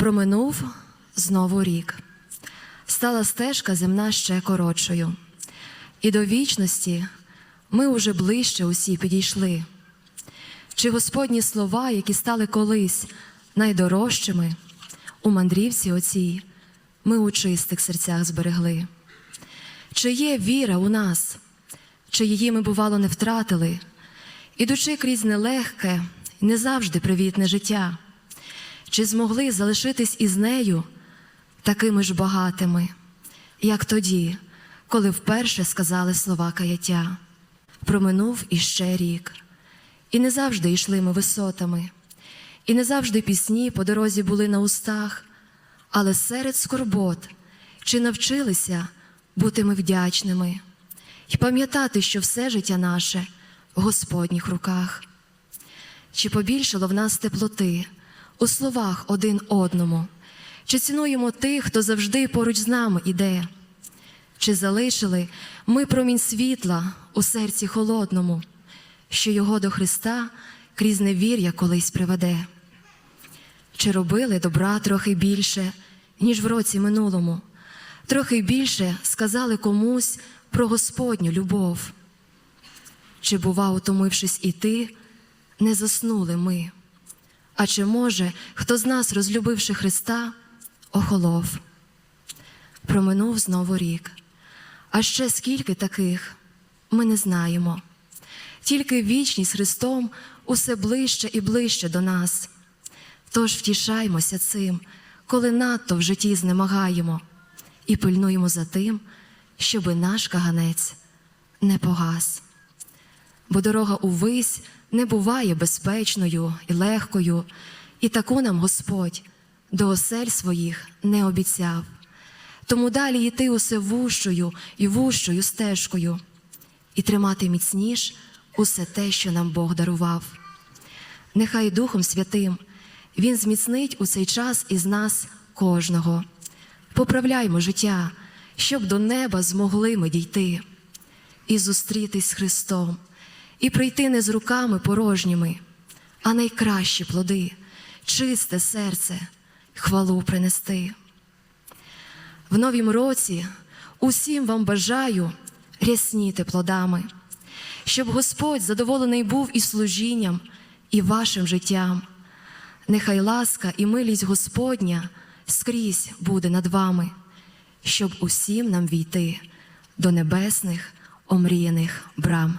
Проминув знову рік. Стала стежка земна ще коротшою, і до вічності ми уже ближче усі підійшли. Чи Господні слова, які стали колись найдорожчими, у мандрівці оцій ми у чистих серцях зберегли? Чи є віра у нас, чи її ми, бувало, не втратили, ідучи крізь нелегке не завжди привітне життя? Чи змогли залишитись із нею такими ж багатими, як тоді, коли вперше сказали слова каяття? Проминув іще рік, і не завжди йшли ми висотами, і не завжди пісні по дорозі були на устах, але серед скорбот чи навчилися бути ми вдячними і пам'ятати, що все життя наше в Господніх руках. Чи побільшало в нас теплоти у словах один одному? Чи цінуємо тих, хто завжди поруч з нами іде? Чи залишили ми промінь світла у серці холодному, що його до Христа крізь невір'я колись приведе? Чи робили добра трохи більше, ніж в році минулому? Трохи більше сказали комусь про Господню любов? Чи, бува, утомившись іти, не заснули ми? А чи може, хто з нас, розлюбивши Христа, охолов? Проминув знову рік. А ще скільки таких ми не знаємо. Тільки вічність Христом усе ближче і ближче до нас. Тож втішаймося цим, коли надто в житті знемагаємо, і пильнуємо за тим, щоби наш каганець не погас. Бо дорога увись не буває безпечною і легкою, і таку нам Господь до осель своїх не обіцяв. Тому далі йти усе вущою і вущою стежкою, і тримати міцніш усе те, що нам Бог дарував. Нехай Духом Святим Він зміцнить у цей час із нас кожного. Поправляймо життя, щоб до неба змогли ми дійти і зустрітись з Христом, і прийти не з руками порожніми, а найкращі плоди, чисте серце, хвалу принести. В новім році усім вам бажаю рясніти плодами, щоб Господь задоволений був і служінням, і вашим життям. Нехай ласка і милість Господня скрізь буде над вами, щоб усім нам війти до небесних омріяних брам.